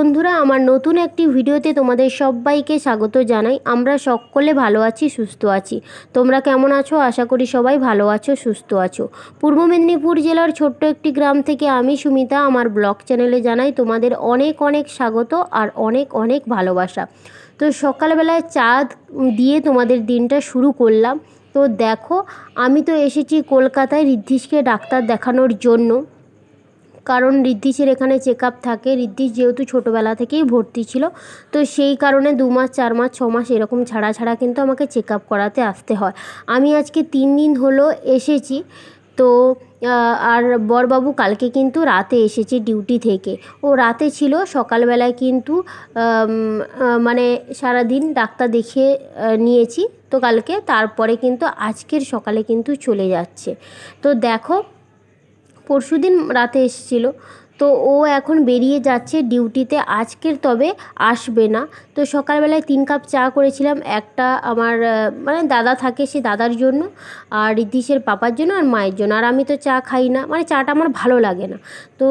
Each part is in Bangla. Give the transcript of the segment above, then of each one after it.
বন্ধুরা, আমার নতুন একটি ভিডিওতে তোমাদের সবাইকে স্বাগত জানাই। আমরা সকলে ভালো আছি, সুস্থ আছি। তোমরা কেমন আছো? আশা করি সবাই ভালো আছো, সুস্থ আছো। পূর্ব মেদিনীপুর জেলার ছোট্ট একটি গ্রাম থেকে আমি সুমিতা, আমার ব্লগ চ্যানেলে জানাই তোমাদের অনেক অনেক স্বাগত আর অনেক অনেক ভালোবাসা। তো সকালবেলায় চাঁদ দিয়ে তোমাদের দিনটা শুরু করলাম। তো দেখো, আমি তো এসেছি কলকাতায় ঋদ্ধিষকে ডাক্তার দেখানোর জন্য। কারণ ঋদ্ধিষের এখানে চেক আপ থাকে। ঋদ্ধিষ যেহেতু ছোটোবেলা থেকেই ভর্তি ছিল, তো সেই কারণে দু মাস, চার মাস, ছ মাস এরকম ছাড়া ছাড়া কিন্তু আমাকে চেক আপ করাতে আসতে হয়। আমি আজকে তিন দিন হলো এসেছি, তো আর বরবাবু কালকে কিন্তু রাতে এসেছে ডিউটি থেকে। ও রাতে ছিল, সকালবেলায় কিন্তু মানে সারাদিন ডাক্তার দেখিয়ে নিয়েছি। তো কালকে তারপরে কিন্তু আজকের সকালে কিন্তু চলে যাচ্ছে। তো দেখো পরশুদিন রাতে এসেছিল। তো ও এখন বেরিয়ে যাচ্ছে ডিউটিতে। আজকের তবে আসবে না। তো সকালবেলায় তিন কাপ চা করেছিলাম। একটা আমার মানে দাদা থাকে সে দাদার জন্য, আর ঋদ্ধিষের পাপার জন্য আর মায়ের জন্য। আর আমি তো চা খাই না। মানে চাটা আমার ভালো লাগে না। তো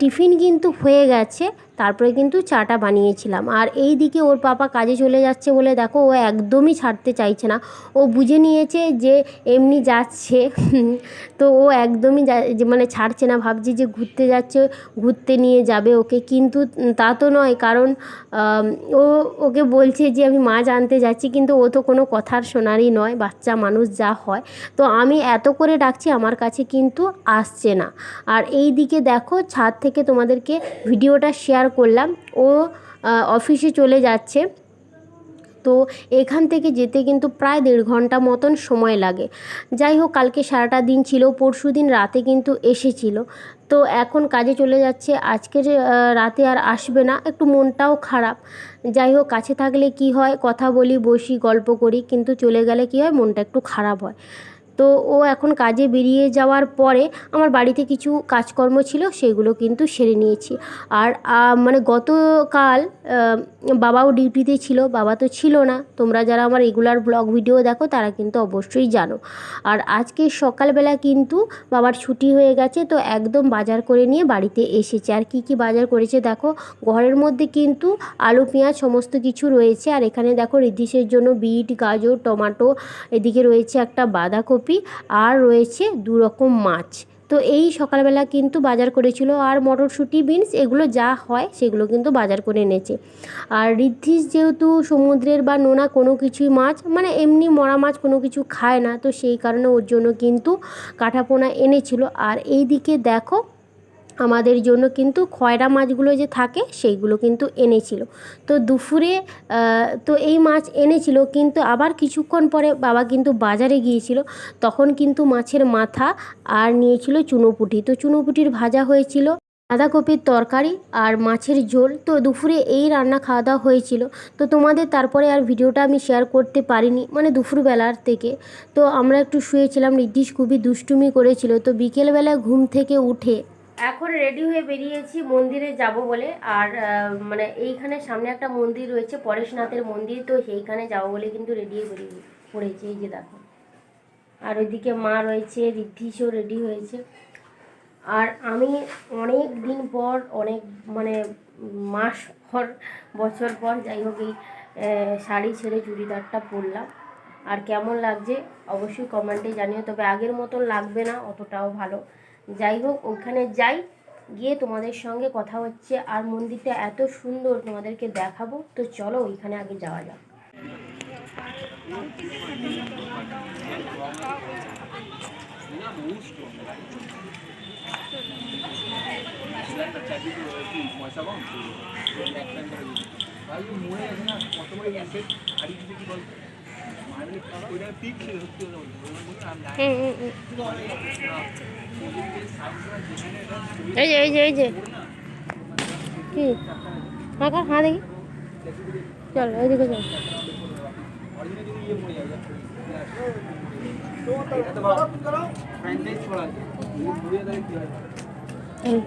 টিফিন কিন্তু হয়ে গেছে। তারপরে কিন্তু চাটা বানিয়েছিলাম। আর এই দিকে ওর পাপা কাজে চলে যাচ্ছে বলে দেখো, ও একদমই ছাড়তে চাইছে না। ও বুঝে নিয়েছে যে এমনি যাচ্ছে। তো ও একদমই মানে ছাড়ছে না, ভাবছে যে ঘুরতে যাচ্ছে, ঘুরতে নিয়ে যাবে ওকে। কিন্তু তা তো নয়, কারণ ও ওকে বলছে যে আমি মাছ আনতে যাচ্ছি, কিন্তু ও তো কোনো কথার শোনারই নয়, বাচ্চা মানুষ যা হয়। তো আমি এত করে ডাকছি, আমার কাছে কিন্তু আসছে না। আর এই দিকে দেখো, ছাদ থেকে তোমাদেরকে ভিডিওটা শেয়ার করলাম। ও অফিসে চলে যাচ্ছে। তো এখান থেকে যেতে কিন্তু প্রায় দেড় ঘণ্টা মতন সময় লাগে। যাই হোক, কালকে সারাটা দিন ছিল, পরশু দিন রাতে কিন্তু এসেছিল। তো এখন কাজে চলে যাচ্ছে। আজকের রাতে আর আসবে না, একটু মনটাও খারাপ। যাই হোক, কাছে থাকলে কি হয়, কথা বলি, বসি, গল্প করি, কিন্তু চলে গেলে কি হয়, মনটা একটু খারাপ হয়। তো ও এখন কাজে বেরিয়ে যাওয়ার পরে আমার বাড়িতে কিছু কাজকর্ম ছিল, সেগুলো কিন্তু সেরে নিয়েছি। আর মানে গতকাল বাবাও ডিউটিতে ছিল, বাবা তো ছিল না। তোমরা যারা আমার রেগুলার ব্লগ ভিডিও দেখো, তারা কিন্তু অবশ্যই জানো। আর আজকে সকালবেলা কিন্তু বাবার ছুটি হয়ে গেছে, তো একদম বাজার করে নিয়ে বাড়িতে এসেছে। আর কি কি বাজার করেছে দেখো, ঘরের মধ্যে কিন্তু আলু, পেঁয়াজ সমস্ত কিছু রয়েছে। আর এখানে দেখো রিদ্ধিসের জন্য বিট, গাজর, টমাটো, এদিকে রয়েছে একটা বাঁধাকপি। আর রয়েছে দু রকম মাছ। তো এই সকালবেলা কিন্তু বাজার করেছিল আর মটরশুঁটি, বিনস, এগুলো যা হয় সেগুলো কিন্তু বাজার করে এনেছে। আর ঋদ্ধিস যেহেতু সমুদ্রের বা নোনা কোনো কিছুই মাছ মানে এমনি মরা মাছ কোনো কিছু খায় না, তো সেই কারণে ওর জন্য কিন্তু কাঠাপোনা এনেছিল। আর এই দিকে দেখো আমাদের জন্য কিন্তু খয়রা মাছগুলো যে থাকে সেইগুলো কিন্তু এনেছিল। তো দুপুরে তো এই মাছ এনেছিল কিন্তু আবার কিছুক্ষণ পরে বাবা কিন্তু বাজারে গিয়েছিল। তখন কিন্তু মাছের মাথা আর নিয়েছিল চুনোপুটি। তো চুনোপুটির ভাজা হয়েছিল, বাঁধাকপির তরকারি আর মাছের ঝোল। তো দুপুরে এই রান্না খাওয়া দাওয়া হয়েছিল। তো তোমাদের তারপরে আর ভিডিওটা আমি শেয়ার করতে পারিনি মানে দুপুরবেলার থেকে। তো আমরা একটু শুয়েছিলাম নির্দিশ খুবই দুষ্টুমি করেছিল। তো বিকেলবেলা ঘুম থেকে উঠে এখন রেডি হয়ে বেরিয়েছি, মন্দিরে যাব বলে। আর মানে এইখানে সামনে একটা মন্দির রয়েছে, পরেশনাথের মন্দির, তো সেইখানে যাব বলে কিন্তু রেডি হয়ে বেরিয়ে পড়েছে, এই যে দেখো। আর ওইদিকে মা রয়েছে ঋদ্ধিসও রেডি হয়েছে। আর আমি অনেক দিন পর, অনেক মানে মাস পর, বছর পর, যাই হোক এই শাড়ি ছেড়ে চুড়িদারটা পরলাম। আর কেমন লাগছে, অবশ্যই কমেন্টে জানিও, তবে আগের মতন লাগবে না, অতটাও ভালো। যাই হোক, ওখানে যাই, গিয়ে তোমাদের সঙ্গে কথা হচ্ছে। আর মন্দিরটা এত সুন্দর, তোমাদেরকে দেখাবো। তো চলো, ওইখানে আগে যাওয়া যাক। হুম হুম হুম। এই যে এই যে এই যে কি হ্যাঁ কর, হ্যাঁ দেখি চল ওইদিকে চল হুম।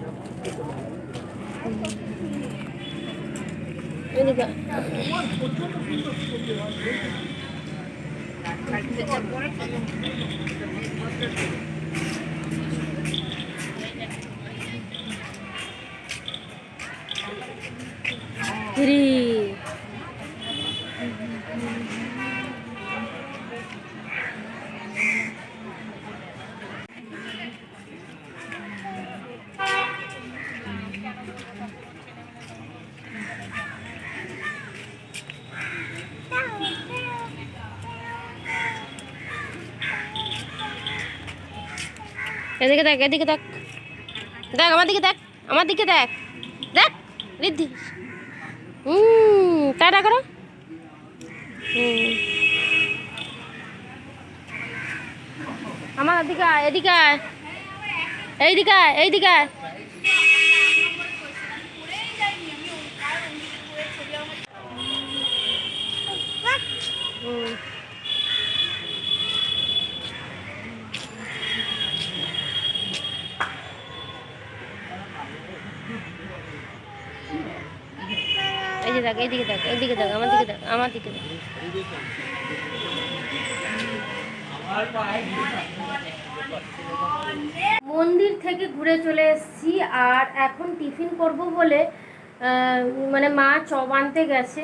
ওইদিকে এদিকে দেখ এদিকে দেখ দেখ আমার দিকে দেখ আমার দিকে দেখ দেখ রিদ্ধি হুম টাটা করো হুম। আমার দিকে এদিকে আয়। এইদিকে আয়, এইদিকে আয়। হুম। দেখ এইদিকে দেখ এইদিকে দেখ আমার দিকে দেখ আমার দিকে দেখ মন্দির থেকে ঘুরে চলে এসেছি, আর এখন টিফিন করব বলে মানে মা চপ আনতে গেছে।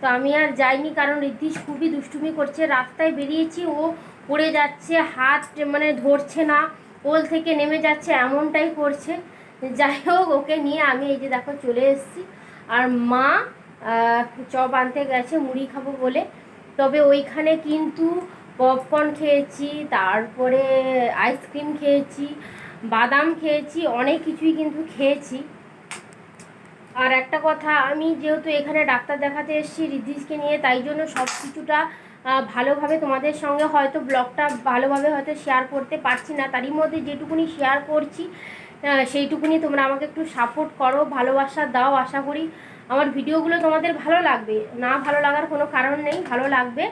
তো আমি আর যাইনি, কারণ ঋদ্ধিশ খুবই দুষ্টুমি করছে। রাস্তায় বেরিয়েছি, ও পড়ে যাচ্ছে, হাত মানে ধরছে না, কোল থেকে নেমে যাচ্ছে, এমনটাই করছে। যাই হোক, ওকে নিয়ে আমি এই যে দেখো চলে এসেছি। আর মা চপ আনতে গেছে, মুড়ি খাব বলে। তবে ওইখানে কিন্তু পপকর্ন খেয়েছি, তারপরে আইসক্রিম খেয়েছি, বাদাম খেয়েছি, অনেক কিছুই কিন্তু খেয়েছি। আর একটা কথা, আমি যেহেতু এখানে ডাক্তার দেখাতে এসেছি রিদ্ধিসকে নিয়ে, তাই জন্য সব কিছুটা ভালোভাবে তোমাদের সঙ্গে হয়তো ব্লগটা ভালোভাবে হয়তো শেয়ার করতে পারছি না। তারই মধ্যে যেটুকুনি শেয়ার করছি সেইটুকুনি তোমরা আমাকে একটু সাপোর্ট করো, ভালোবাসা দাও, আশা করি আমার ভিডিওগুলো তোমাদের ভালো লাগবে। না ভালো লাগার কোনো কারণ নেই ভালো লাগবে।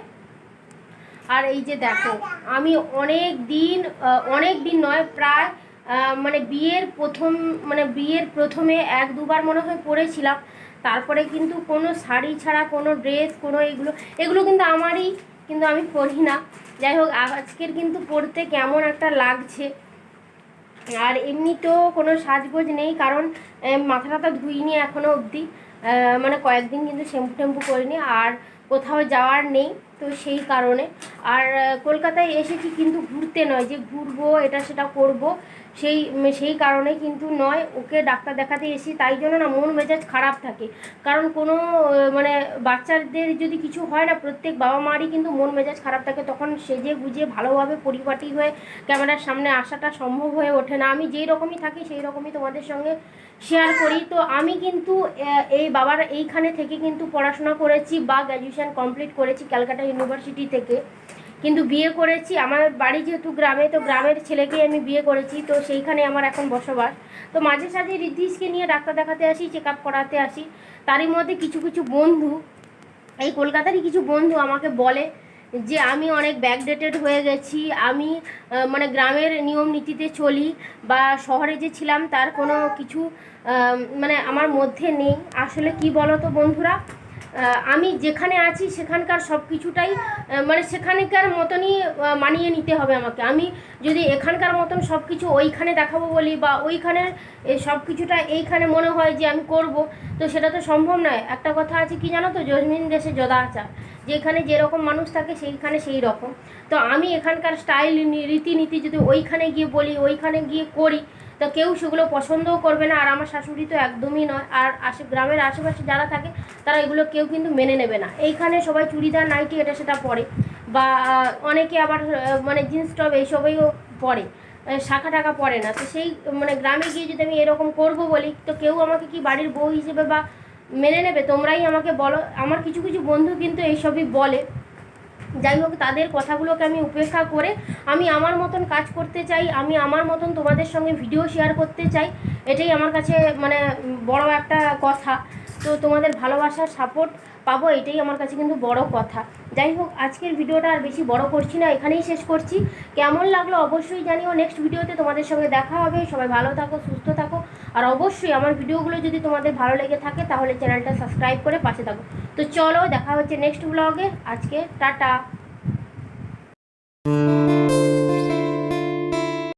আর এই যে দেখো আমি অনেক দিন অনেক দিন নয় প্রায় মানে বিয়ের প্রথম মানে বিয়ের প্রথমে এক দুবার মনে হয় পরেছিলাম। তারপরে কিন্তু কোনো শাড়ি ছাড়া কোনো ড্রেস কোনো এগুলো এগুলো কিন্তু আমারই কিন্তু আমি পরি না। যাই হোক আজকের কিন্তু পরতে কেমন একটা লাগছে। আর এমনিতেও কোনো সাজগোজ নেই কারণ আহ, মাথা টাথা ধুইনি এখনও অবধি। মানে কয়েকদিন কিন্তু শ্যাম্পু ট্যাম্পু করিনি, আর কোথাও যাওয়ার নেই তো সেই কারণে। আর কলকাতায় এসেছি কিন্তু ঘুরতে নয়, যে ঘুরবো, এটা সেটা করব, সেই সেই কারণে কিন্তু নয়, ওকে ডাক্তার দেখাতে এসি তাই জন্য না মন মেজাজ খারাপ থাকে। কারণ কোনো মানে বাচ্চাদের যদি কিছু হয় না, প্রত্যেক বাবা মারই কিন্তু মন মেজাজ খারাপ থাকে, তখন সেজে গুজে ভালোভাবে পরিপাটি হয়ে ক্যামেরার সামনে আসাটা সম্ভব হয়ে ওঠে না। আমি যেই রকমই থাকি, সেই রকমই তোমাদের সঙ্গে শেয়ার করি। তো আমি কিন্তু এই বাবার এইখানে থেকে কিন্তু পড়াশোনা করেছি বা গ্র্যাজুয়েশন কমপ্লিট করেছি ক্যালকাটা ইউনিভার্সিটি থেকে। কিন্তু বিয়ে করেছি, আমার বাড়ি যেহেতু গ্রামে, তো গ্রামের ছেলেকেই আমি বিয়ে করেছি, তো সেইখানে আমার এখন বসবাস। তো মাঝে সাঝে রিদ্ধিসকে নিয়ে ডাক্তার দেখাতে আসি চেক আপ করাতে আসি। তারই মধ্যে কিছু কিছু বন্ধু, এই কলকাতারই কিছু বন্ধু আমাকে বলে যে আমি অনেক ব্যাকডেটেড হয়ে গেছি, আমি মানে গ্রামের নিয়ম নীতিতে চলি বা শহরে যে ছিলাম তার কোনো কিছু মানে আমার মধ্যে নেই। আসলে কি বলো তো বন্ধুরা? আমি যেখানে আছি সেখানকার সব কিছুটাই মানে সেখানকার মতনই মানিয়ে নিতে হবে আমাকে। আমি যদি এখানকার মতন সব কিছু ওইখানে দেখাবো বলি বা ওইখানের এ সব কিছুটা এইখানে মনে হয় যে আমি করব, তো সেটা তো সম্ভব নয়। একটা কথা আছে কি জানো তো? জজমিন দেশে যদাচার যেখানে যেরকম মানুষ থাকে সেইখানে সেই রকম। তো আমি এখানকার স্টাইল রীতিনীতি যদি ওইখানে গিয়ে বলি, ওইখানে গিয়ে করি তো কেউ সেগুলো পছন্দও করবে না, আর আমার শাশুড়ি তো একদমই নয়। আর আশে, গ্রামের আশেপাশে যারা থাকে, তারা এগুলো কেউ কিন্তু মেনে নেবে না। এইখানে সবাই চুড়িদার, নাইটি, এটা সেটা পরে। বা অনেকে আবার মানে জিন্স টপ এইসবইও পরে। শাখা টাকা পরে না। তো সেই মানে গ্রামে গিয়ে যদি আমি এরকম করব বলি, তো কেউ আমাকে কি বাড়ির বউ হিসেবে বা মেনে নেবে? তোমরাই আমাকে বলো। আমার কিছু কিছু বন্ধু কিন্তু এইসবই বলে। যাই হোক, তাদের কথাগুলোকে আমি উপেক্ষা করে আমি আমার মতন কাজ করতে চাই, আমি আমার মতন তোমাদের সঙ্গে ভিডিও শেয়ার করতে চাই, এটাই আমার কাছে মানে বড় একটা কথা। তো তোমাদের ভালোবাসার সাপোর্ট পাবো, এটাই আমার কাছে কিন্তু বড় কথা। যাই হোক, আজকের ভিডিওটা আর বেশি বড় করছি না, এখানেই শেষ করছি। কেমন লাগল অবশ্যই জানিও নেক্সট ভিডিওতে তোমাদের সঙ্গে দেখা হবে। সবাই ভালো থাকো, সুস্থ থাকো। আর অবশ্যই আমার ভিডিওগুলো যদি তোমাদের ভালো লেগে থাকে, তাহলে চ্যানেলটা সাবস্ক্রাইব করে পাশে থাকো। তো চলো, দেখা হচ্ছে নেক্সট ব্লগে আজকে, টাটা।